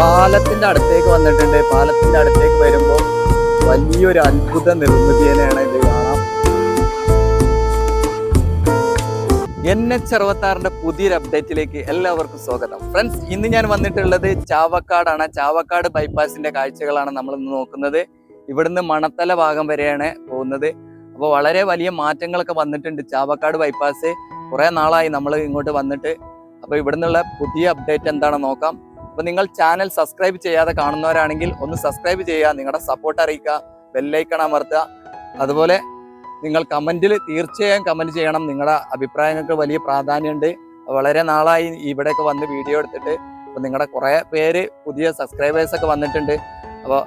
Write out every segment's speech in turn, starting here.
പാലത്തിന്റെ അടുത്തേക്ക് വന്നിട്ടുണ്ട്. പാലത്തിന്റെ അടുത്തേക്ക് വരുമ്പോൾ വലിയൊരു അത്ഭുത നിർമ്മിതി തന്നെയാണ് ഇത് കാണാം. എൻ എച്ച് അറുപത്താറിന്റെ പുതിയൊരു അപ്ഡേറ്റിലേക്ക് എല്ലാവർക്കും സ്വാഗതം. ഫ്രണ്ട്സ് ഇന്ന് ഞാൻ വന്നിട്ടുള്ളത് ചാവക്കാടാണ്. ചാവക്കാട് ബൈപ്പാസിന്റെ കാഴ്ചകളാണ് നമ്മൾ ഇന്ന് നോക്കുന്നത്. ഇവിടുന്ന് മണത്തല ഭാഗം വരെയാണ് പോകുന്നത്. അപ്പോൾ വളരെ വലിയ മാറ്റങ്ങളൊക്കെ വന്നിട്ടുണ്ട് ചാവക്കാട് ബൈപ്പാസ് കുറേ നാളായി നമ്മൾ ഇങ്ങോട്ട് വന്നിട്ട്. അപ്പോൾ ഇവിടുന്നുള്ള പുതിയ അപ്ഡേറ്റ് എന്താണെന്ന് നോക്കാം. അപ്പോൾ നിങ്ങൾ ചാനൽ സബ്സ്ക്രൈബ് ചെയ്യാതെ കാണുന്നവരാണെങ്കിൽ ഒന്ന് സബ്സ്ക്രൈബ് ചെയ്യുക നിങ്ങളുടെ സപ്പോർട്ട് അറിയിക്കുക ബെല്ലൈക്കൺ അമർത്തുക. അതുപോലെ നിങ്ങൾ കമന്റിൽ തീർച്ചയായും കമന്റ് ചെയ്യണം. നിങ്ങളുടെ അഭിപ്രായങ്ങൾക്ക് വലിയ പ്രാധാന്യമുണ്ട്. വളരെ നാളായി ഇവിടെയൊക്കെ വന്ന് വീഡിയോ എടുത്തിട്ട്. അപ്പോൾ നിങ്ങളുടെ കുറേ പേര് പുതിയ സബ്സ്ക്രൈബേഴ്സൊക്കെ വന്നിട്ടുണ്ട്. അപ്പോൾ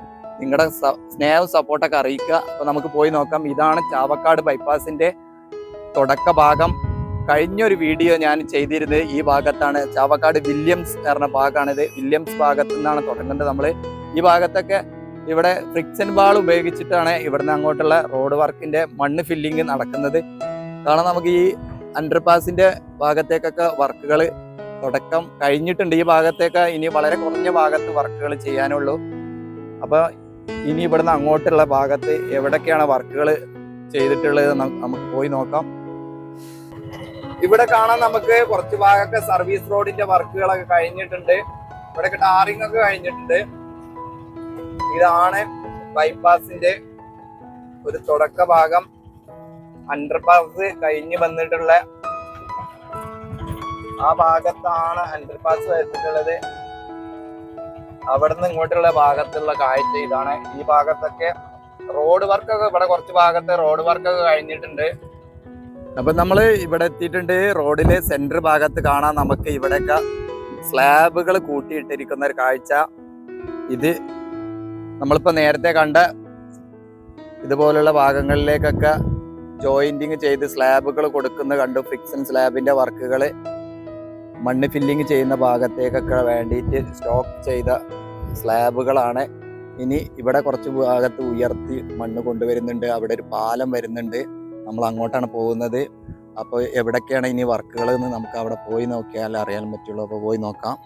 നിങ്ങളുടെ സ്നേഹവും സപ്പോർട്ടൊക്കെ അറിയിക്കുക. അപ്പോൾ നമുക്ക് പോയി നോക്കാം. ഇതാണ് ചാവക്കാട് ബൈപ്പാസിന്റെ തുടക്ക ഭാഗം കഴിഞ്ഞൊരു വീഡിയോ ഞാൻ ചെയ്തിരുന്നത് ഈ ഭാഗത്താണ്. ചാവക്കാട് വില്യംസ് എന്ന് പറഞ്ഞ ഭാഗമാണിത്. വില്യംസ് ഭാഗത്തു നിന്നാണ് തുടങ്ങേണ്ടത് നമ്മൾ ഈ ഭാഗത്തൊക്കെ ഇവിടെ ഫ്രിക്സൻ ബാൾ ഉപയോഗിച്ചിട്ടാണ് ഇവിടുന്ന് അങ്ങോട്ടുള്ള റോഡ് വർക്കിന്റെ മണ്ണ് ഫില്ലിങ് നടക്കുന്നത്. കാരണം നമുക്ക് ഈ അണ്ടർപാസിന്റെ ഭാഗത്തേക്കൊക്കെ വർക്കുകൾ തുടക്കം കഴിഞ്ഞിട്ടുണ്ട്. ഈ ഭാഗത്തേക്ക് ഇനി വളരെ കുറഞ്ഞ ഭാഗത്ത് വർക്കുകൾ ചെയ്യാനുള്ളൂ. അപ്പോൾ ഇനി ഇവിടുന്ന് അങ്ങോട്ടുള്ള ഭാഗത്ത് എവിടൊക്കെയാണ് വർക്കുകൾ ചെയ്തിട്ടുള്ളത് നമുക്ക് പോയി നോക്കാം. ഇവിടെ കാണാൻ നമുക്ക് കുറച്ച് ഭാഗമൊക്കെ സർവീസ് റോഡിന്റെ വർക്കുകളൊക്കെ കഴിഞ്ഞിട്ടുണ്ട്. ഇവിടെ ടാറിംഗ് ഒക്കെ കഴിഞ്ഞിട്ടുണ്ട്. ഇതാണ് ബൈപ്പാസിന്റെ ഒരു തുടക്ക ഭാഗം. അണ്ടർപാസ് കഴിഞ്ഞ് വന്നിട്ടുള്ള ആ ഭാഗത്താണ് അണ്ടർപാസ് വരുന്നിട്ടുള്ളത് അവിടുന്ന് ഇങ്ങോട്ടുള്ള ഭാഗത്തുള്ള കാഴ്ച ഇതാണ്. ഈ ഭാഗത്തൊക്കെ റോഡ് വർക്കൊക്കെ ഇവിടെ കുറച്ച് ഭാഗത്തെ റോഡ് വർക്കൊക്കെ കഴിഞ്ഞിട്ടുണ്ട്. അപ്പൊ നമ്മൾ ഇവിടെ എത്തിയിട്ടുണ്ട്. റോഡിലെ സെന്റർ ഭാഗത്ത് കാണാൻ നമുക്ക് ഇവിടെയൊക്കെ സ്ലാബുകൾ കൂട്ടിയിട്ടിരിക്കുന്ന ഒരു കാഴ്ച. ഇത് നമ്മളിപ്പോ നേരത്തെ കണ്ട ഇതുപോലുള്ള ഭാഗങ്ങളിലേക്കൊക്കെ ജോയിന്റിങ് ചെയ്ത് സ്ലാബുകൾ കൊടുക്കുന്ന കണ്ടു. ഫിക്സൺ സ്ലാബിന്റെ വർക്കുകൾ മണ്ണ് ഫില്ലിങ് ചെയ്യുന്ന ഭാഗത്തേക്കൊക്കെ വേണ്ടിയിട്ട് സ്റ്റോക്ക് ചെയ്ത സ്ലാബുകളാണ് ഇനി ഇവിടെ കുറച്ച് ഭാഗത്ത് ഉയർത്തി മണ്ണ് കൊണ്ടുവരുന്നുണ്ട്. അവിടെ ഒരു പാലം വരുന്നുണ്ട്. നമ്മൾ അങ്ങോട്ടാണ് പോകുന്നത്. അപ്പോൾ എവിടൊക്കെയാണ് ഇനി വർക്കുകൾ എന്ന് നമുക്ക് അവിടെ പോയി നോക്കിയാൽ അറിയാൻ പറ്റുള്ളൂ. അപ്പോൾ പോയി നോക്കാം.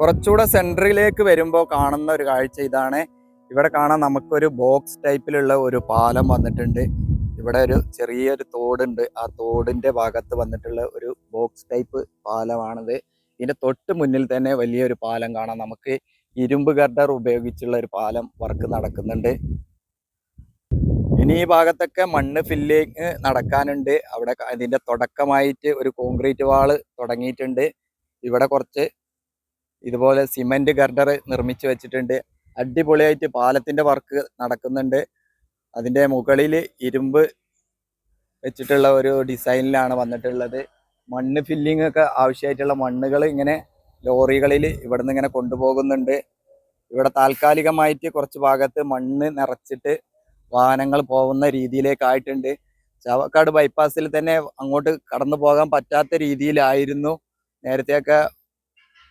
കുറച്ചുകൂടെ സെന്ററിലേക്ക് വരുമ്പോൾ കാണുന്ന ഒരു കാഴ്ച ഇതാണ്. ഇവിടെ കാണാൻ നമുക്കൊരു ബോക്സ് ടൈപ്പിലുള്ള ഒരു പാലം വന്നിട്ടുണ്ട്. ഇവിടെ ഒരു ചെറിയൊരു തോടുണ്ട്. ആ തോടിന്റെ ഭാഗത്ത് വന്നിട്ടുള്ള ഒരു ബോക്സ് ടൈപ്പ് പാലമാണിത്. ഇതിന്റെ തൊട്ട് മുന്നിൽ തന്നെ വലിയൊരു പാലം കാണാം. നമുക്ക് ഇരുമ്പ് ഗർഡർ ഉപയോഗിച്ചുള്ള ഒരു പാലം വർക്ക് നടക്കുന്നുണ്ട്. ഇനി ഈ ഭാഗത്തൊക്കെ മണ്ണ് ഫില്ലിങ് നടക്കാനുണ്ട്. അവിടെ ഇതിന്റെ തുടക്കമായിട്ട് ഒരു കോൺക്രീറ്റ് വാൾ തുടങ്ങിയിട്ടുണ്ട്. ഇവിടെ കുറച്ച് ഇതുപോലെ സിമെന്റ് ഗർഡർ നിർമ്മിച്ച് വെച്ചിട്ടുണ്ട്. അടിപൊളിയായിട്ട് പാലത്തിന്റെ വർക്ക് നടക്കുന്നുണ്ട്. അതിന്റെ മുകളിൽ ഇരുമ്പ് വെച്ചിട്ടുള്ള ഒരു ഡിസൈനിലാണ് വന്നിട്ടുള്ളത്. മണ്ണ് ഫില്ലിംഗ് ഒക്കെ ആവശ്യമായിട്ടുള്ള മണ്ണുകൾ ഇങ്ങനെ ലോറികളിൽ ഇവിടുന്ന് ഇങ്ങനെ കൊണ്ടുപോകുന്നുണ്ട്. ഇവിടെ താൽക്കാലികമായിട്ട് കുറച്ച് ഭാഗത്ത് മണ്ണ് നിറച്ചിട്ട് വാഹനങ്ങൾ പോകുന്ന രീതിയിലേക്കായിട്ടുണ്ട്. ചാവക്കാട് ബൈപ്പാസിൽ തന്നെ അങ്ങോട്ട് കടന്നു പോകാൻ പറ്റാത്ത രീതിയിലായിരുന്നു നേരത്തെയൊക്കെ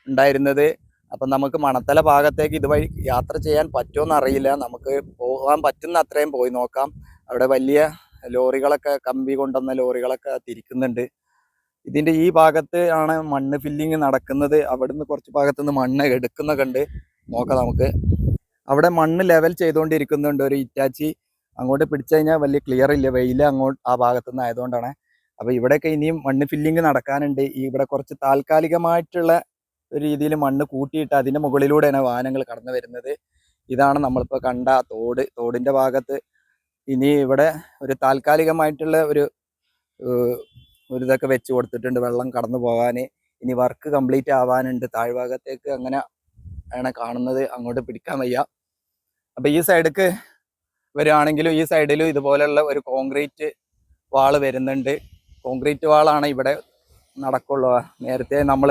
ഉണ്ടായിരുന്നത്. അപ്പം നമുക്ക് മണത്തല ഭാഗത്തേക്ക് ഇതുവഴി യാത്ര ചെയ്യാൻ പറ്റുമെന്ന് അറിയില്ല നമുക്ക് പോകാൻ പറ്റുന്ന അത്രയും പോയി നോക്കാം. അവിടെ വലിയ ലോറികളൊക്കെ കമ്പി കൊണ്ടുവന്ന ലോറികളൊക്കെ തിരിക്കുന്നുണ്ട്. ഇതിന്റെ ഈ ഭാഗത്ത് ആണ് മണ്ണ് ഫില്ലിങ് നടക്കുന്നത്. അവിടുന്ന് കുറച്ച് ഭാഗത്തുനിന്ന് മണ്ണ് എടുക്കുന്നൊക്കെ ഉണ്ട്. നോക്കാം നമുക്ക്. അവിടെ മണ്ണ് ലെവൽ ചെയ്തുകൊണ്ടിരിക്കുന്നുണ്ട് ഒരു ഇറ്റാച്ചി. അങ്ങോട്ട് പിടിച്ചു കഴിഞ്ഞാൽ വലിയ ക്ലിയർ ഇല്ല. വെയിൽ അങ്ങോട്ട് ആ ഭാഗത്തു നിന്ന് ആയതുകൊണ്ടാണ്. അപ്പോൾ ഇവിടെയൊക്കെ ഇനിയും മണ്ണ് ഫില്ലിങ് നടക്കാനുണ്ട്. ഈ ഇവിടെ കുറച്ച് താൽക്കാലികമായിട്ടുള്ള ഒരു രീതിയിൽ മണ്ണ് കൂട്ടിയിട്ട് അതിന്റെ മുകളിലൂടെയാണ് വാഹനങ്ങൾ കടന്നു വരുന്നത്. ഇതാണ് നമ്മളിപ്പോൾ കണ്ട തോട്. തോടിന്റെ ഭാഗത്ത് ഇനി ഇവിടെ ഒരു താൽക്കാലികമായിട്ടുള്ള ഒരു ഒരു ഇതൊക്കെ വെച്ച് കൊടുത്തിട്ടുണ്ട്. വെള്ളം കടന്നു പോകാൻ ഇനി വർക്ക് കംപ്ലീറ്റ് ആവാനുണ്ട്. താഴ്ഭാഗത്തേക്ക് അങ്ങനെ ആണ് കാണുന്നത്. അങ്ങോട്ട് പിടിക്കാൻ വയ്യ. അപ്പൊ ഈ സൈഡിക്ക് വരികയാണെങ്കിലും ഈ സൈഡിലും ഇതുപോലെയുള്ള ഒരു കോൺക്രീറ്റ് വാൾ വരുന്നുണ്ട്. കോൺക്രീറ്റ് വാളാണ് ഇവിടെ നടക്കുള്ളൂ. നേരത്തെ നമ്മൾ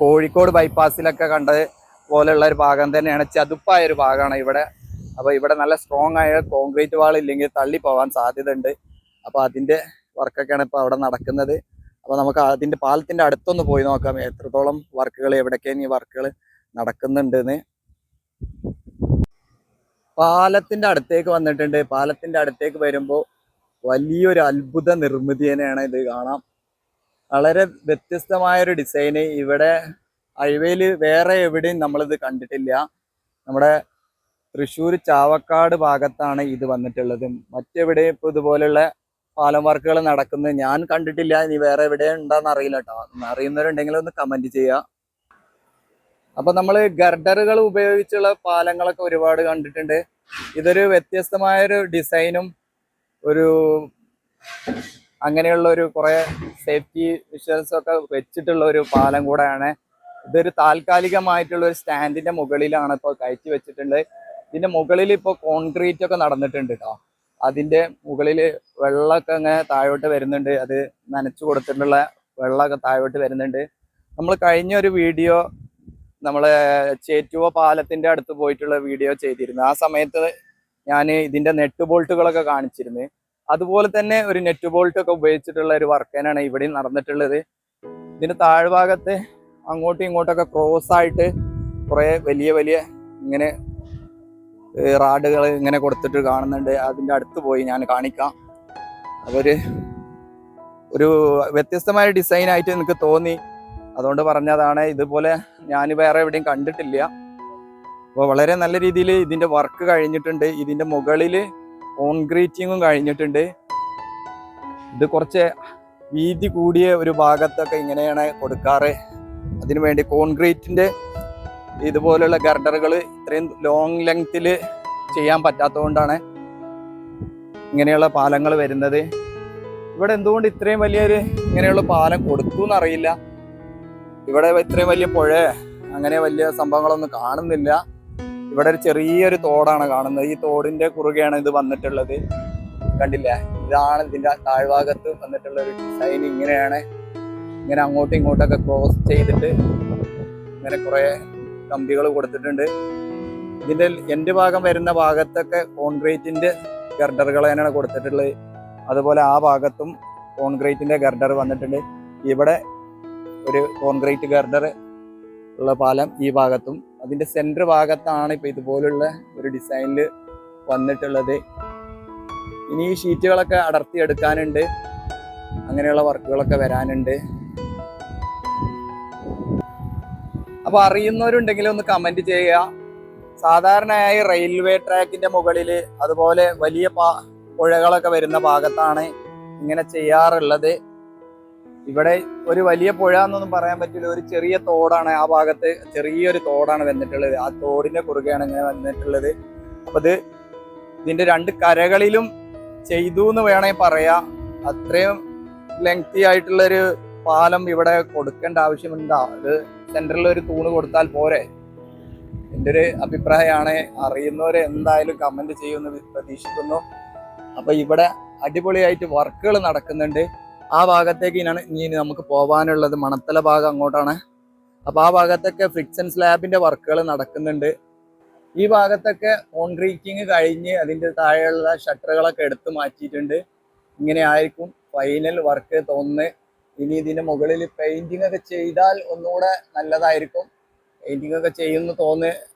കോഴിക്കോട് ബൈപ്പാസിലൊക്കെ കണ്ടത് പോലെയുള്ള ഒരു ഭാഗം തന്നെയാണ്. ചതുപ്പായ ഒരു ഭാഗമാണ് ഇവിടെ. അപ്പോൾ ഇവിടെ നല്ല സ്ട്രോങ് ആയ കോൺക്രീറ്റ് വാൾ ഇല്ലെങ്കിൽ തള്ളി പോകാൻ സാധ്യത ഉണ്ട് അപ്പോൾ അതിന്റെ വർക്കൊക്കെയാണ് ഇപ്പോൾ അവിടെ നടക്കുന്നത്. അപ്പോൾ നമുക്ക് അതിന്റെ പാലത്തിന്റെ അടുത്തൊന്ന് പോയി നോക്കാം. എത്രത്തോളം വർക്കുകൾ എവിടേക്കാണ് ഈ വർക്കുകൾ നടക്കുന്നുണ്ടെന്ന്. പാലത്തിന്റെ അടുത്തേക്ക് വന്നിട്ടുണ്ട്. പാലത്തിന്റെ അടുത്തേക്ക് വരുമ്പോൾ വലിയൊരു അത്ഭുത നിർമ്മിതി തന്നെയാണ് ഇത് കാണാം. വളരെ വ്യത്യസ്തമായൊരു ഡിസൈന് ഇവിടെ ഹൈവേയിൽ വേറെ എവിടെയും നമ്മളിത് കണ്ടിട്ടില്ല. നമ്മുടെ തൃശ്ശൂർ ചാവക്കാട് ഭാഗത്താണ് ഇത് വന്നിട്ടുള്ളത്. മറ്റെവിടെയും ഇപ്പോൾ ഇതുപോലെയുള്ള പാലം വർക്കുകൾ നടക്കുന്നത് ഞാൻ കണ്ടിട്ടില്ല. ഇനി വേറെ എവിടെ ഉണ്ടോന്ന് അറിയില്ല കേട്ടോ അറിയുന്നവരുണ്ടെങ്കിൽ ഒന്ന് കമന്റ് ചെയ്യുക. അപ്പൊ നമ്മൾ ഗർഡറുകൾ ഉപയോഗിച്ചുള്ള പാലങ്ങളൊക്കെ ഒരുപാട് കണ്ടിട്ടുണ്ട്. ഇതൊരു വ്യത്യസ്തമായ ഒരു ഡിസൈനും ഒരു അങ്ങനെയുള്ള ഒരു കുറെ സേഫ്റ്റി വിഷ്വൽസ് ഒക്കെ വെച്ചിട്ടുള്ള ഒരു പാലം കൂടെയാണ്. ഇതൊരു താൽക്കാലികമായിട്ടുള്ള ഒരു സ്റ്റാൻഡിന്റെ മുകളിലാണ് ഇപ്പോൾ കയറ്റി വെച്ചിട്ടുള്ളത് ഇതിന്റെ മുകളിൽ ഇപ്പോൾ കോൺക്രീറ്റ് ഒക്കെ നടന്നിട്ടുണ്ട് കേട്ടോ അതിന്റെ മുകളിൽ വെള്ളമൊക്കെ അങ്ങനെ താഴോട്ട് വരുന്നുണ്ട്. അത് നനച്ചു കൊടുത്തിട്ടുള്ള വെള്ളമൊക്കെ താഴോട്ട് വരുന്നുണ്ട്. നമ്മൾ കഴിഞ്ഞ ഒരു വീഡിയോ നമ്മൾ ചേറ്റുവ പാലത്തിന്റെ അടുത്ത് പോയിട്ടുള്ള വീഡിയോ ചെയ്തിരുന്നു. ആ സമയത്ത് ഞാൻ ഇതിന്റെ നെറ്റ് ബോൾട്ടുകളൊക്കെ കാണിച്ചിരുന്നു. അതുപോലെ തന്നെ ഒരു നെറ്റ് ബോൾട്ട് ഒക്കെ ഉപയോഗിച്ചിട്ടുള്ള ഒരു വർക്കേനാണ് ഇവിടെ നടന്നിട്ടുള്ളത്. ഇതിന്റെ താഴ്ഭാഗത്ത് അങ്ങോട്ടും ഇങ്ങോട്ടൊക്കെ ക്രോസ് ആയിട്ട് കുറെ വലിയ വലിയ ഇങ്ങനെ റാഡുകൾ ഇങ്ങനെ കൊടുത്തിട്ട് കാണുന്നുണ്ട്. അതിന്റെ അടുത്ത് പോയി ഞാൻ കാണിക്കാം. അതൊരു ഒരു വ്യത്യസ്തമായ ഡിസൈനായിട്ട് എനിക്ക് തോന്നി. അതുകൊണ്ട് പറഞ്ഞതാണ് ഇതുപോലെ ഞാൻ വേറെ എവിടെയും കണ്ടിട്ടില്ല. അപ്പോൾ വളരെ നല്ല രീതിയിൽ ഇതിന്റെ വർക്ക് കഴിഞ്ഞിട്ടുണ്ട്. ഇതിന്റെ മുകളിൽ കോൺക്രീറ്റിങ്ങും കഴിഞ്ഞിട്ടുണ്ട്. ഇത് കുറച്ച് വീതി കൂടിയ ഒരു ഭാഗത്തൊക്കെ ഇങ്ങനെയാണ് കൊടുക്കാറ്. അതിനു വേണ്ടി കോൺക്രീറ്റിന്റെ ഇതുപോലുള്ള ഗർഡറുകൾ ഇത്രയും ലോങ് ലെങ്ത്തിൽ ചെയ്യാൻ പറ്റാത്തതുകൊണ്ടാണ് ഇങ്ങനെയുള്ള പാലങ്ങൾ വരുന്നത്. ഇവിടെ എന്തുകൊണ്ട് ഇത്രയും വലിയൊരു ഇങ്ങനെയുള്ള പാലം കൊടുത്തു എന്നറിയില്ല ഇവിടെ ഇത്രയും വലിയ പുഴ അങ്ങനെ വലിയ സംഭവങ്ങളൊന്നും കാണുന്നില്ല. ഇവിടെ ഒരു ചെറിയൊരു തോടാണ് കാണുന്നത്. ഈ തോടിന്റെ കുറുകെയാണ് ഇത് വന്നിട്ടുള്ളത്. കണ്ടില്ലേ? ഇതാണ് ഇതിന്റെ താഴ്ഭാഗത്ത് വന്നിട്ടുള്ള ഒരു ഡിസൈൻ ഇങ്ങനെയാണ് ഇങ്ങനെ അങ്ങോട്ടും ഇങ്ങോട്ടൊക്കെ ക്രോസ് ചെയ്തിട്ട് ഇങ്ങനെ കുറെ കമ്പികൾ കൊടുത്തിട്ടുണ്ട്. ഇതിന്റെ എന്റെ ഭാഗം വരുന്ന ഭാഗത്തൊക്കെ കോൺക്രീറ്റിന്റെ ഗർഡറുകൾ തന്നെയാണ് കൊടുത്തിട്ടുള്ളത്. അതുപോലെ ആ ഭാഗത്തും കോൺക്രീറ്റിന്റെ ഗർഡർ വന്നിട്ടുണ്ട്. ഇവിടെ ഒരു കോൺക്രീറ്റ് ഗർഡർ ഉള്ള പാലം ഈ ഭാഗത്തും. അതിന്റെ സെന്റർ ഭാഗത്താണ് ഇപ്പോൾ ഇതുപോലുള്ള ഒരു ഡിസൈനിൽ വന്നിട്ടുള്ളത്. ഇനി ഈ ഷീറ്റുകളൊക്കെ അടർത്തി എടുക്കാനുണ്ട്. അങ്ങനെയുള്ള വർക്കുകളൊക്കെ വരാനുണ്ട്. അപ്പൊ അറിയുന്നവരുണ്ടെങ്കിൽ ഒന്ന് കമന്റ് ചെയ്യുക. സാധാരണയായി റെയിൽവേ ട്രാക്കിന്റെ മുകളിൽ അതുപോലെ വലിയ പുഴകളൊക്കെ വരുന്ന ഭാഗത്താണ് ഇങ്ങനെ ചെയ്യാറുള്ളത്. ഇവിടെ ഒരു വലിയ പുഴ എന്നൊന്നും പറയാൻ പറ്റില്ല. ഒരു ചെറിയ തോടാണ് ആ ഭാഗത്ത്. ചെറിയൊരു തോടാണ് വന്നിട്ടുള്ളത്. ആ തോടിന്റെ കുറുകെയാണ് ഇങ്ങനെ വന്നിട്ടുള്ളത്. അപ്പൊ ഇത് ഇതിന്റെ രണ്ട് കരകളിലും ചെയ്തു എന്ന് വേണേ പറയാ. അത്രയും ലെങ്തി ആയിട്ടുള്ളൊരു പാലം ഇവിടെ കൊടുക്കേണ്ട ആവശ്യമുണ്ടാ. അത് സെന്ററിൽ ഒരു തൂണ് കൊടുത്താൽ പോരെ? എന്റെ ഒരു അഭിപ്രായമാണ്. അറിയുന്നവരെ എന്തായാലും കമന്റ് ചെയ്യുമെന്ന് പ്രതീക്ഷിക്കുന്നു. അപ്പോൾ ഇവിടെ അടിപൊളിയായിട്ട് വർക്കുകൾ നടക്കുന്നുണ്ട്. ആ ഭാഗത്തേക്ക് ഇനാണ് ഇനി നമുക്ക് പോകാനുള്ളത് മണത്തല ഭാഗം അങ്ങോട്ടാണ്. അപ്പോൾ ആ ഭാഗത്തൊക്കെ ഫ്രിക്സൺ സ്ലാബിന്റെ വർക്കുകൾ നടക്കുന്നുണ്ട്. ഈ ഭാഗത്തൊക്കെ കോൺക്രീറ്റിങ് കഴിഞ്ഞ് അതിന്റെ താഴെയുള്ള ഷട്ടറുകളൊക്കെ എടുത്തു മാറ്റിയിട്ടുണ്ട്. ഇങ്ങനെ ആയിരിക്കും ഫൈനൽ വർക്ക് തോന്നുന്നത്. ഇനി ഇതിന്റെ മുകളിൽ പെയിന്റിംഗ് ഒക്കെ ചെയ്താൽ ഒന്നുകൂടെ നല്ലതായിരിക്കും. പെയിന്റിംഗ് ഒക്കെ ചെയ്യുന്നു തോന്നുന്നു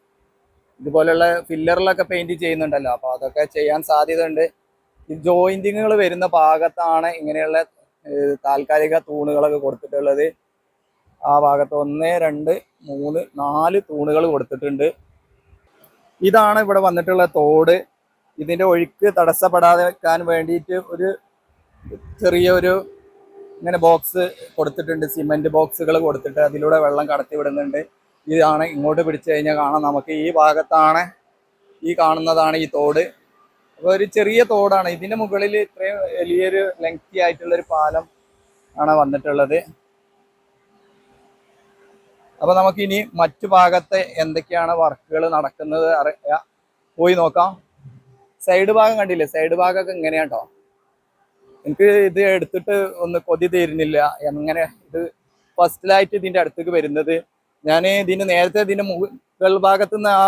ഇതുപോലെയുള്ള ഫില്ലറിലൊക്കെ പെയിന്റ് ചെയ്യുന്നുണ്ടല്ലോ. അപ്പോൾ അതൊക്കെ ചെയ്യാൻ സാധ്യതയുണ്ട്. ഈ ജോയിന്റിങ്ങുകൾ വരുന്ന ഭാഗത്താണ് ഇങ്ങനെയുള്ള താൽക്കാലിക തൂണുകളൊക്കെ കൊടുത്തിട്ടുള്ളത് ആ ഭാഗത്ത് ഒന്ന് രണ്ട് മൂന്ന് നാല് തൂണുകൾ കൊടുത്തിട്ടുണ്ട്. ഇതാണ് ഇവിടെ വന്നിട്ടുള്ള തോട്. ഇതിന്റെ ഒഴുക്ക് തടസ്സപ്പെടാതെ വെക്കാൻ വേണ്ടിയിട്ട് ഒരു ചെറിയൊരു ഇങ്ങനെ ബോക്സ് കൊടുത്തിട്ടുണ്ട്. സിമെന്റ് ബോക്സുകൾ കൊടുത്തിട്ട് അതിലൂടെ വെള്ളം കടത്തി വിടുന്നുണ്ട്. ഇതാണ് ഇങ്ങോട്ട് പിടിച്ചു കഴിഞ്ഞാൽ കാണാം. നമുക്ക് ഈ ഭാഗത്താണ് ഈ കാണുന്നതാണ് ഈ തോട്. ഒരു ചെറിയ തോടാണ്. ഇതിന്റെ മുകളിൽ ഇത്രയും വലിയൊരു ലെങ്തി ആയിട്ടുള്ള ഒരു പാലം ആണ് വന്നിട്ടുള്ളത്. അപ്പൊ നമുക്കിനി മറ്റു ഭാഗത്തെ എന്തൊക്കെയാണ് വർക്കുകൾ നടക്കുന്നത് അറിയാ പോയി നോക്കാം. സൈഡ് ഭാഗം കണ്ടില്ലേ? സൈഡ് ഭാഗമൊക്കെ ഇങ്ങനെയാട്ടോ എനിക്ക് ഇത് എടുത്തിട്ട് ഒന്ന് കൊതി തീരുന്നില്ല. എങ്ങനെ ഇത് ഫസ്റ്റിലായിട്ട് ഇതിന്റെ അടുത്തേക്ക് വരുന്നത്? ഞാൻ ഇതിന് നേരത്തെ ഇതിന്റെ മുകൾ ഭാഗത്ത് നിന്ന് ആ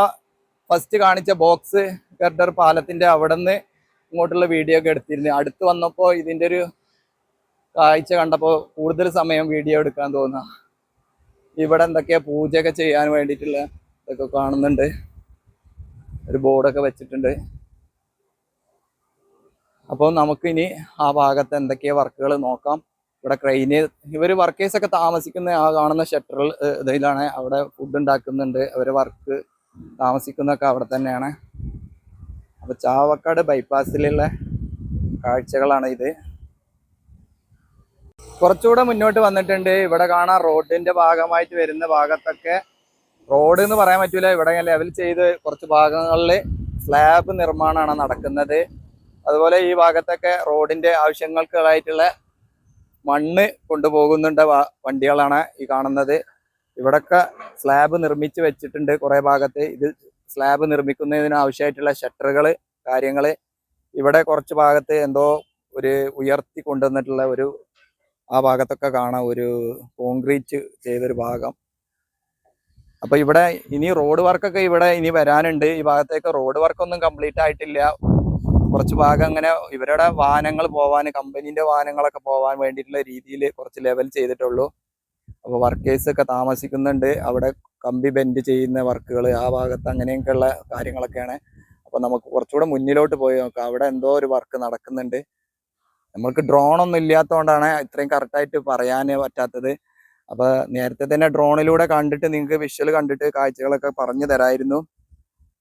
ഫസ്റ്റ് കാണിച്ച ബോക്സ് ഗർഡർ പാലത്തിന്റെ അവിടെ നിന്ന് ഇങ്ങോട്ടുള്ള വീഡിയോ ഒക്കെ എടുത്തിരുന്നു. അടുത്ത് വന്നപ്പോൾ ഇതിന്റെ ഒരു കാഴ്ച കണ്ടപ്പോൾ കൂടുതൽ സമയം വീഡിയോ എടുക്കാൻ തോന്നുക ഇവിടെ എന്തൊക്കെയാ പൂജയൊക്കെ ചെയ്യാൻ വേണ്ടിയിട്ടുള്ള ഇതൊക്കെ കാണുന്നുണ്ട്. ഒരു ബോർഡൊക്കെ വെച്ചിട്ടുണ്ട്. അപ്പോൾ നമുക്കിനി ആ ഭാഗത്ത് എന്തൊക്കെയാ വർക്കുകൾ നോക്കാം. ഇവിടെ ക്രെയിന് ഇവർ വർക്കേഴ്സ് ഒക്കെ താമസിക്കുന്ന ആ കാണുന്ന ഷട്ടറിൽ ഇതിലാണ് അവിടെ ഫുഡ് ഉണ്ടാക്കുന്നുണ്ട്. അവരെ വർക്ക് താമസിക്കുന്നതൊക്കെ അവിടെ തന്നെയാണ്. അപ്പൊ ചാവക്കാട് ബൈപ്പാസിലുള്ള കാഴ്ചകളാണ് ഇത്. കുറച്ചുകൂടെ മുന്നോട്ട് വന്നിട്ടുണ്ട്. ഇവിടെ കാണാൻ റോഡിന്റെ ഭാഗമായിട്ട് വരുന്ന ഭാഗത്തൊക്കെ റോഡ് എന്ന് പറയാൻ പറ്റൂല. ഇവിടെ ലെവൽ ചെയ്ത് കുറച്ച് ഭാഗങ്ങളിൽ സ്ലാബ് നിർമ്മാണമാണ് നടക്കുന്നത്. അതുപോലെ ഈ ഭാഗത്തൊക്കെ റോഡിന്റെ ആവശ്യങ്ങൾക്കായിട്ടുള്ള മണ്ണ് കൊണ്ടുപോകുന്നുണ്ട് വണ്ടികളാണ് ഈ കാണുന്നത്. ഇവിടൊക്കെ സ്ലാബ് നിർമ്മിച്ച് വെച്ചിട്ടുണ്ട് കുറേ ഭാഗത്ത്. ഇത് സ്ലാബ് നിർമ്മിക്കുന്നതിന് ആവശ്യമായിട്ടുള്ള ഷട്ടറുകൾ കാര്യങ്ങൾ ഇവിടെ കുറച്ച് ഭാഗത്ത് എന്തോ ഒരു ഉയർത്തി കൊണ്ടുവന്നിട്ടുള്ള ഒരു ആ ഭാഗത്തൊക്കെ കാണാം ഒരു കോൺക്രീറ്റ് ചെയ്തൊരു ഭാഗം. അപ്പോൾ ഇവിടെ ഇനി റോഡ് വർക്കൊക്കെ ഇവിടെ ഇനി വരാനുണ്ട്. ഈ ഭാഗത്തേക്ക് റോഡ് വർക്കൊന്നും കംപ്ലീറ്റ് ആയിട്ടില്ല. കുറച്ച് ഭാഗം അങ്ങനെ ഇവരുടെ വാഹനങ്ങൾ പോവാൻ കമ്പനീന്റെ വാഹനങ്ങളൊക്കെ പോവാൻ വേണ്ടിയിട്ടുള്ള രീതിയിൽ കുറച്ച് ലെവൽ ചെയ്തിട്ടുള്ളൂ. അപ്പോൾ വർക്കേഴ്സ് ഒക്കെ താമസിക്കുന്നുണ്ട്. അവിടെ കമ്പി ബെൻഡ് ചെയ്യുന്ന വർക്കുകൾ ആ ഭാഗത്ത് അങ്ങനെയൊക്കെയുള്ള കാര്യങ്ങളൊക്കെയാണ്. അപ്പോൾ നമുക്ക് കുറച്ചുകൂടെ മുന്നിലോട്ട് പോയി നോക്കാം. അവിടെ എന്തോ ഒരു വർക്ക് നടക്കുന്നുണ്ട്. നമ്മൾക്ക് ഡ്രോൺ ഒന്നും ഇല്ലാത്തതുകൊണ്ടാണ് ഇത്രയും കറക്റ്റായിട്ട് പറയാൻ പറ്റാത്തത്. അപ്പോൾ നേരത്തെ തന്നെ ഡ്രോണിലൂടെ കണ്ടിട്ട് നിങ്ങൾക്ക് വിഷ്വൽ കണ്ടിട്ട് കാഴ്ചകളൊക്കെ പറഞ്ഞു തരായിരുന്നു.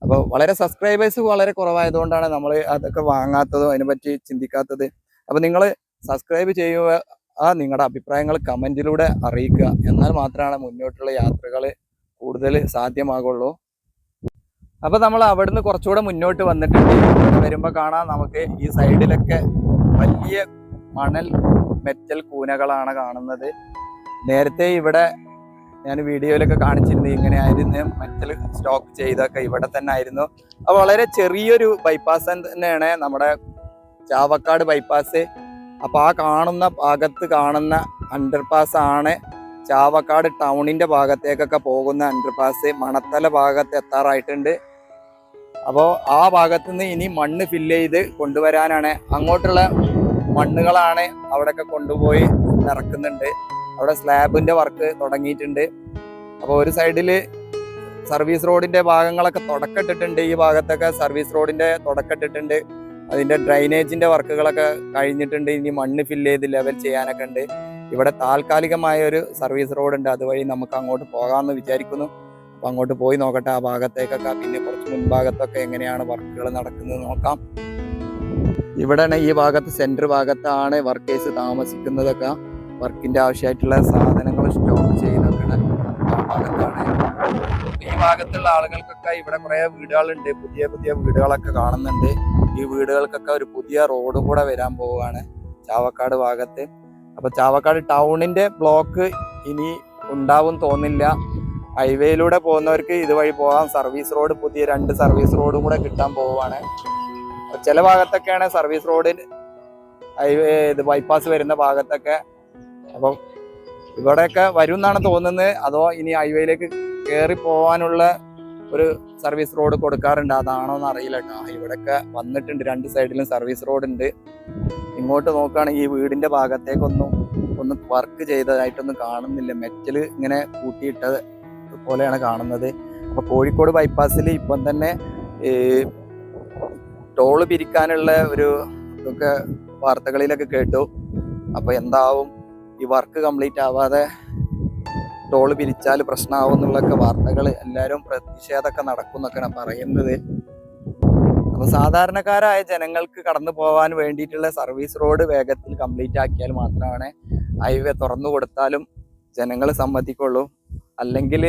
അപ്പോൾ വളരെ സബ്സ്ക്രൈബേഴ്സ് വളരെ കുറവായതുകൊണ്ടാണ് നമ്മൾ അതൊക്കെ വാങ്ങാത്തതും അതിനെപ്പറ്റി ചിന്തിക്കാത്തത്. അപ്പോൾ നിങ്ങൾ സബ്സ്ക്രൈബ് ചെയ്യുക ആ നിങ്ങളുടെ അഭിപ്രായങ്ങൾ കമന്റിലൂടെ അറിയിക്കുക. എന്നാൽ മാത്രമാണ് മുന്നോട്ടുള്ള യാത്രകൾ കൂടുതൽ സാധ്യമാകുള്ളൂ. അപ്പോൾ നമ്മൾ അവിടുന്ന് കുറച്ചുകൂടെ മുന്നോട്ട് വന്നിട്ടുണ്ട്. വരുമ്പോൾ കാണാം നമുക്ക് ഈ സൈഡിലൊക്കെ വലിയ മണൽ മെറ്റൽ കൂനകളാണ് കാണുന്നത്. നേരത്തെ ഇവിടെ ഞാൻ വീഡിയോയിലൊക്കെ കാണിച്ചിരുന്നു ഇങ്ങനെയായിരുന്നു. മെറ്റൽ സ്റ്റോക്ക് ചെയ്തൊക്കെ ഇവിടെ തന്നെ ആയിരുന്നു. അപ്പോൾ വളരെ ചെറിയൊരു ബൈപ്പാസ് തന്നെയാണ് നമ്മുടെ ചാവക്കാട് ബൈപ്പാസ് അപ്പൊ ആ കാണുന്ന ഭാഗത്ത് കാണുന്ന അണ്ടർപാസ് ആണ് ചാവക്കാട് ടൗണിന്റെ ഭാഗത്തേക്കൊക്കെ പോകുന്ന അണ്ടർപാസ് മണത്തല ഭാഗത്ത് എത്താറായിട്ടുണ്ട്. അപ്പോൾ ആ ഭാഗത്ത് നിന്ന് ഇനി മണ്ണ് ഫില്ല് ചെയ്ത് കൊണ്ടുവരാനാണ്. അങ്ങോട്ടുള്ള മണ്ണുകളാണ് അവിടെയൊക്കെ കൊണ്ടുപോയി ഇറക്കുന്നുണ്ട് അവിടെ സ്ലാബിന്റെ വർക്ക് തുടങ്ങിയിട്ടുണ്ട്. അപ്പോൾ ഒരു സൈഡിൽ സർവീസ് റോഡിന്റെ ഭാഗങ്ങളൊക്കെ തുടക്കട്ടിട്ടുണ്ട് ഈ ഭാഗത്തൊക്കെ സർവീസ് റോഡിന്റെ തുടക്കട്ടിട്ടുണ്ട് അതിന്റെ ഡ്രൈനേജിന്റെ വർക്കുകളൊക്കെ കഴിഞ്ഞിട്ടുണ്ട്. ഇനി മണ്ണ് ഫില്ല് ചെയ്ത് ലെവൽ ചെയ്യാനൊക്കെ ഉണ്ട്. ഇവിടെ താൽക്കാലികമായ ഒരു സർവീസ് റോഡ് ഉണ്ട്. അതുവഴി നമുക്ക് അങ്ങോട്ട് പോകാമെന്ന് വിചാരിക്കുന്നു. അപ്പോൾ അങ്ങോട്ട് പോയി നോക്കട്ടെ ആ ഭാഗത്തേക്കൊക്കെ പിന്നെ കുറച്ച് മുൻഭാഗത്തൊക്കെ എങ്ങനെയാണ് വർക്കുകൾ നടക്കുന്നത് നോക്കാം. ഇവിടെയാണ് ഈ ഭാഗത്ത് സെന്റർ ഭാഗത്താണ് വർക്കേഴ്സ് താമസിക്കുന്നതൊക്കെ. വർക്കിന്റെ ആവശ്യമായിട്ടുള്ള സാധനങ്ങൾ സ്റ്റോക്ക് ചെയ്യുന്നൊക്കെ ആ ഭാഗത്താണ്. ഈ ഭാഗത്തുള്ള ആളുകൾക്കൊക്കെ ഇവിടെ കുറേ വീടുകളുണ്ട്. പുതിയ പുതിയ വീടുകളൊക്കെ കാണുന്നുണ്ട്. ഈ വീടുകൾക്കൊക്കെ ഒരു പുതിയ റോഡ് കൂടെ വരാൻ പോവുകയാണ് ചാവക്കാട് ഭാഗത്ത്. അപ്പൊ ചാവക്കാട് ടൗണിന്റെ ബ്ലോക്ക് ഇനി ഉണ്ടാവും തോന്നില്ല. ഹൈവേയിലൂടെ പോകുന്നവർക്ക് ഇതുവഴി പോകാം. സർവീസ് റോഡ് പുതിയ രണ്ട് സർവീസ് റോഡും കൂടെ കിട്ടാൻ പോവുകയാണ്. ചില ഭാഗത്തൊക്കെയാണ് സർവീസ് റോഡിൽ ഹൈവേ ഇത് ബൈപ്പാസ് വരുന്ന ഭാഗത്തൊക്കെ. അപ്പം ഇവിടെയൊക്കെ വരും എന്നാണ് തോന്നുന്നത്. അതോ ഇനി ഹൈവേയിലേക്ക് കയറി പോകാനുള്ള ഒരു സർവീസ് റോഡ് കൊടുക്കാറുണ്ട്. അതാണോ എന്ന് അറിയില്ല കേട്ടോ. ഇവിടെയൊക്കെ വന്നിട്ടുണ്ട്. രണ്ട് സൈഡിലും സർവീസ് റോഡ് ഉണ്ട്. ഇങ്ങോട്ട് നോക്കുകയാണെങ്കിൽ ഈ വീടിന്റെ ഭാഗത്തേക്കൊന്നും ഒന്നും വർക്ക് ചെയ്തതായിട്ടൊന്നും കാണുന്നില്ല. മെറ്റൽ ഇങ്ങനെ കൂട്ടിയിട്ടത് പോലെയാണ് കാണുന്നത്. അപ്പൊ കോഴിക്കോട് ബൈപ്പാസിൽ ഇപ്പം തന്നെ ഈ ടോൾ പിരിക്കാനുള്ള ഒരു ഇതൊക്കെ വാർത്തകളിലൊക്കെ കേട്ടു. അപ്പോൾ എന്താവും? ഈ വർക്ക് കംപ്ലീറ്റ് ആവാതെ ടോൾ പിരിച്ചാൽ പ്രശ്നമാവും എന്നുള്ളൊക്കെ വാർത്തകൾ എല്ലാവരും പ്രതിഷേധമൊക്കെ നടക്കും എന്നൊക്കെയാണ് പറയുന്നത്. അപ്പോൾ സാധാരണക്കാരായ ജനങ്ങൾക്ക് കടന്നു പോകാൻ വേണ്ടിയിട്ടുള്ള സർവീസ് റോഡ് വേഗത്തിൽ കംപ്ലീറ്റ് ആക്കിയാൽ മാത്രമാണ് ഹൈവേ തുറന്നു കൊടുത്താലും ജനങ്ങൾ സമ്മതിക്കുള്ളൂ. അല്ലെങ്കിൽ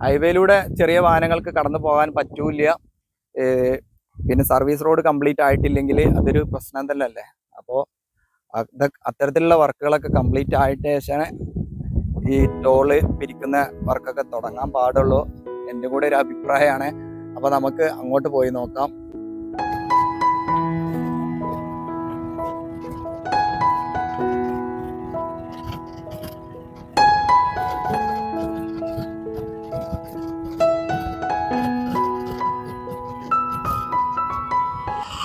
ഹൈവേയിലൂടെ ചെറിയ വാഹനങ്ങൾക്ക് കടന്നു പോകാൻ പറ്റൂല പിന്നെ സർവീസ് റോഡ് കംപ്ലീറ്റ് ആയിട്ടില്ലെങ്കിൽ അതൊരു പ്രശ്നം തന്നെ അല്ലേ അപ്പോൾ അത്തരത്തിലുള്ള വർക്കുകളൊക്കെ കംപ്ലീറ്റ് ആയിട്ട് ശേഷമാണ് ഈ ടോൾ പിരിക്കുന്ന വർക്കൊക്കെ തുടങ്ങാൻ പാടുള്ളൂ. എന്റെ കൂടെ ഒരു അഭിപ്രായമാണ്. അപ്പൊ നമുക്ക് അങ്ങോട്ട് പോയി നോക്കാം.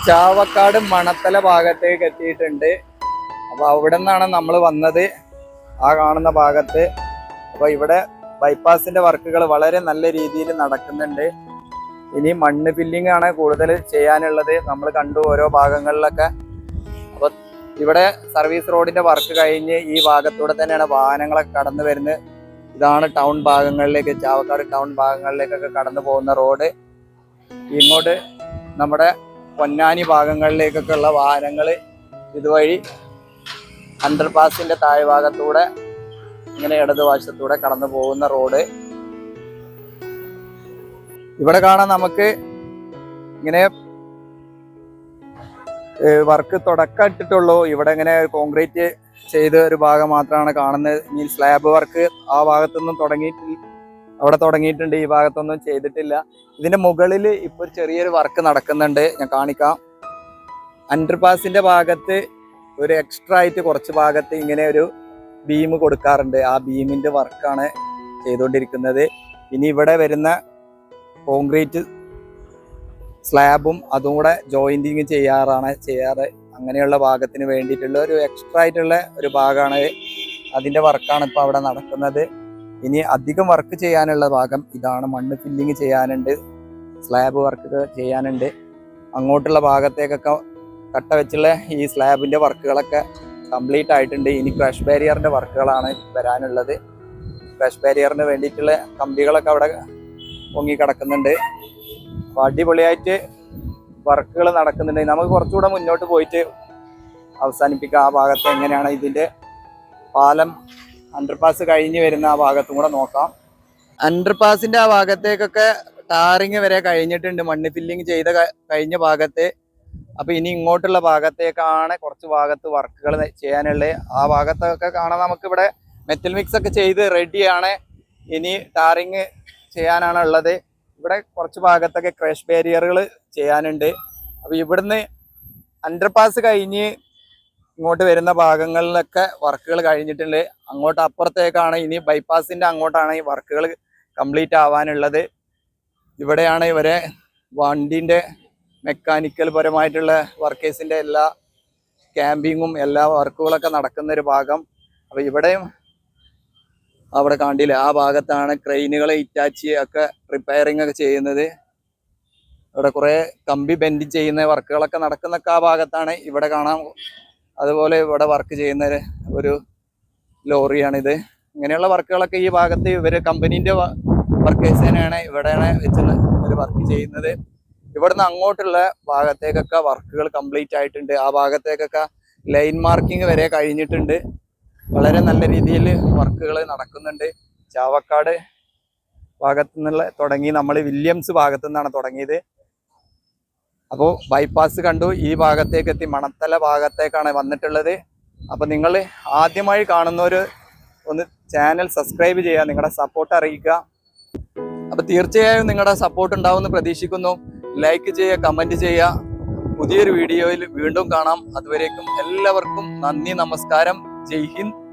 ചാവക്കാട് മണത്തല ഭാഗത്തേക്ക് എത്തിയിട്ടുണ്ട്. അപ്പൊ അവിടെ നിന്നാണ് നമ്മൾ വന്നത്. ആ കാണുന്ന ഭാഗത്ത് അപ്പോൾ ഇവിടെ ബൈപ്പാസിന്റെ വർക്കുകൾ വളരെ നല്ല രീതിയിൽ നടക്കുന്നുണ്ട്. ഇനി മണ്ണ് ഫില്ലിംഗ് ആണ് കൂടുതൽ ചെയ്യാനുള്ളത്. നമ്മൾ കണ്ടു ഓരോ ഭാഗങ്ങളിലൊക്കെ. അപ്പോൾ ഇവിടെ സർവീസ് റോഡിന്റെ വർക്ക് കഴിഞ്ഞ് ഈ ഭാഗത്തൂടെ തന്നെയാണ് വാഹനങ്ങളൊക്കെ കടന്നു വരുന്നത്. ഇതാണ് ടൗൺ ഭാഗങ്ങളിലേക്ക് ചാവക്കാട് ടൗൺ ഭാഗങ്ങളിലേക്കൊക്കെ കടന്നു പോകുന്ന റോഡ് ഇങ്ങോട്ട് നമ്മുടെ പൊന്നാനി ഭാഗങ്ങളിലേക്കൊക്കെ ഉള്ള വാഹനങ്ങൾ ഇതുവഴി അണ്ടർപാസിന്റെ താഴ്ഭാഗത്തൂടെ ഇങ്ങനെ ഇടതുവശത്തൂടെ കടന്നു പോകുന്ന റോഡ്. ഇവിടെ കാണാൻ നമുക്ക് ഇങ്ങനെ വർക്ക് തുടക്കം ഇട്ടിട്ടുള്ളൂ ഇവിടെ ഇങ്ങനെ കോൺക്രീറ്റ് ചെയ്ത ഒരു ഭാഗം മാത്രമാണ് കാണുന്നത്. ഇനി സ്ലാബ് വർക്ക് ആ ഭാഗത്തൊന്നും തുടങ്ങിയിട്ടില്ല. അവിടെ തുടങ്ങിയിട്ടുണ്ട് ഈ ഭാഗത്തൊന്നും ചെയ്തിട്ടില്ല. ഇതിന്റെ മുകളിൽ ഇപ്പൊ ചെറിയൊരു വർക്ക് നടക്കുന്നുണ്ട്. ഞാൻ കാണിക്കാം. അണ്ടർപാസിന്റെ ഭാഗത്ത് ഒരു എക്സ്ട്രാ ആയിട്ട് കുറച്ച് ഭാഗത്ത് ഇങ്ങനെ ഒരു ബീം കൊടുക്കാറുണ്ട്. ആ ബീമിന്റെ വർക്കാണ് ചെയ്തുകൊണ്ടിരിക്കുന്നത്. ഇനി ഇവിടെ വരുന്ന കോൺക്രീറ്റ് സ്ലാബും അതും കൂടെ ജോയിന്റിങ് ചെയ്യാറാണ് ചെയ്യാറ്. അങ്ങനെയുള്ള ഭാഗത്തിന് വേണ്ടിയിട്ടുള്ള ഒരു എക്സ്ട്രാ ആയിട്ടുള്ള ഒരു ഭാഗമാണ് അതിന്റെ വർക്കാണ് ഇപ്പോൾ അവിടെ നടക്കുന്നത്. ഇനി അധികം വർക്ക് ചെയ്യാനുള്ള ഭാഗം ഇതാണ്. മണ്ണ് ഫില്ലിങ് ചെയ്യാനുണ്ട്. സ്ലാബ് വർക്ക് ചെയ്യാനുണ്ട്. അങ്ങോട്ടുള്ള ഭാഗത്തേക്കൊക്കെ കട്ട വെച്ചുള്ള ഈ സ്ലാബിന്റെ വർക്കുകളൊക്കെ കംപ്ലീറ്റ് ആയിട്ടുണ്ട്. ഇനി ക്രഷ് ബാരിയറിന്റെ വർക്കുകളാണ് വരാനുള്ളത്. ക്രഷ് ബാരിയറിന് വേണ്ടിയിട്ടുള്ള കമ്പികളൊക്കെ അവിടെ പൊങ്ങി കിടക്കുന്നുണ്ട് അപ്പൊ അടിപൊളിയായിട്ട് വർക്കുകൾ നടക്കുന്നുണ്ട്. നമുക്ക് കുറച്ചുകൂടെ മുന്നോട്ട് പോയിട്ട് അവസാനിപ്പിക്കുക ആ ഭാഗത്ത് എങ്ങനെയാണ് ഇതിന്റെ പാലം അണ്ടർപാസ് കഴിഞ്ഞ് വരുന്ന ആ ഭാഗത്തും കൂടെ നോക്കാം. അണ്ടർപാസിന്റെ ആ ഭാഗത്തേക്കൊക്കെ ടാറിങ് വരെ കഴിഞ്ഞിട്ടുണ്ട്. മണ്ണ് ഫില്ലിങ് ചെയ്ത കഴിഞ്ഞ ഭാഗത്ത് അപ്പൊ ഇനി ഇങ്ങോട്ടുള്ള ഭാഗത്തേക്കാണ് കുറച്ച് ഭാഗത്ത് വർക്കുകൾ ചെയ്യാനുള്ളത് ആ ഭാഗത്തൊക്കെ കാണാൻ നമുക്ക് ഇവിടെ മെറ്റൽ മിക്സ് ഒക്കെ ചെയ്ത് റെഡിയാണ് ഇനി ടാറിങ് ചെയ്യാനാണ് ഉള്ളത്. ഇവിടെ കുറച്ച് ഭാഗത്തൊക്കെ ക്രഷ് ബാരിയറുകൾ ചെയ്യാനുണ്ട്. അപ്പോൾ ഇവിടുന്ന് അണ്ടർപാസ് കഴിഞ്ഞ് ഇങ്ങോട്ട് വരുന്ന ഭാഗങ്ങളിലൊക്കെ വർക്കുകൾ കഴിഞ്ഞിട്ടുണ്ട്. അങ്ങോട്ട് അപ്പുറത്തേക്കാണ് ഇനി ബൈപ്പാസിന്റെ അങ്ങോട്ടാണ് ഈ വർക്കുകൾ കംപ്ലീറ്റ് ആവാനുള്ളത്. ഇവിടെയാണ് ഇവരെ വണ്ടിന്റെ മെക്കാനിക്കൽ പരമായിട്ടുള്ള വർക്കേഴ്സിന്റെ എല്ലാ ക്യാമ്പിങ്ങും എല്ലാ വർക്കുകളൊക്കെ നടക്കുന്ന ഒരു ഭാഗം. അപ്പോൾ ഇവിടെയും അവിടെ കണ്ടില്ല ആ ഭാഗത്താണ് ക്രെയിനുകൾ ഇറ്റാച്ചി ഒക്കെ റിപ്പയറിംഗ് ഒക്കെ ചെയ്യുന്നത്. ഇവിടെ കുറേ കമ്പി ബെൻഡ് ചെയ്യുന്ന വർക്കുകളൊക്കെ നടക്കുന്നൊക്കെ ആ ഭാഗത്താണ് ഇവിടെ കാണാം. അതുപോലെ ഇവിടെ വർക്ക് ചെയ്യുന്ന ഒരു- ലോറിയാണിത്. ഇങ്ങനെയുള്ള വർക്കുകളൊക്കെ ഈ ഭാഗത്ത് ഇവർ കമ്പനീന്റെ വർക്കേഴ്സ് തന്നെയാണ് ഇവിടെയാണ് വെച്ച് ഒരു വർക്ക് ചെയ്യുന്നത്. ഇവിടുന്ന് അങ്ങോട്ടുള്ള ഭാഗത്തേക്കൊക്കെ വർക്കുകൾ കംപ്ലീറ്റ് ആയിട്ടുണ്ട്. ആ ഭാഗത്തേക്കൊക്കെ ലൈൻ മാർക്കിംഗ് വരെ കഴിഞ്ഞിട്ടുണ്ട്. വളരെ നല്ല രീതിയിൽ വർക്കുകൾ നടക്കുന്നുണ്ട്. ചാവക്കാട് ഭാഗത്തു നിന്നുള്ള തുടങ്ങി നമ്മൾ വില്യംസ് ഭാഗത്തു നിന്നാണ് തുടങ്ങിയത്. അപ്പോൾ ബൈപ്പാസ് കണ്ടു. ഈ ഭാഗത്തേക്ക് എത്തി. മണത്തല ഭാഗത്തേക്കാണ് വന്നിട്ടുള്ളത്. അപ്പോൾ നിങ്ങൾ ആദ്യമായി കാണുന്നവർ ഒന്ന് ചാനൽ സബ്സ്ക്രൈബ് ചെയ്യുക. നിങ്ങളുടെ സപ്പോർട്ട് അറിയിക്കുക. അപ്പോൾ തീർച്ചയായും നിങ്ങളുടെ സപ്പോർട്ട് ഉണ്ടാവുമെന്ന് പ്രതീക്ഷിക്കുന്നു. ലൈക്ക് ചെയ്യുക കമന്റ് ചെയ്യുക. പുതിയൊരു വീഡിയോയിൽ വീണ്ടും കാണാം. അതുവരേക്കും എല്ലാവർക്കും നന്ദി നമസ്കാരം. ജയ് ഹിന്ദ്.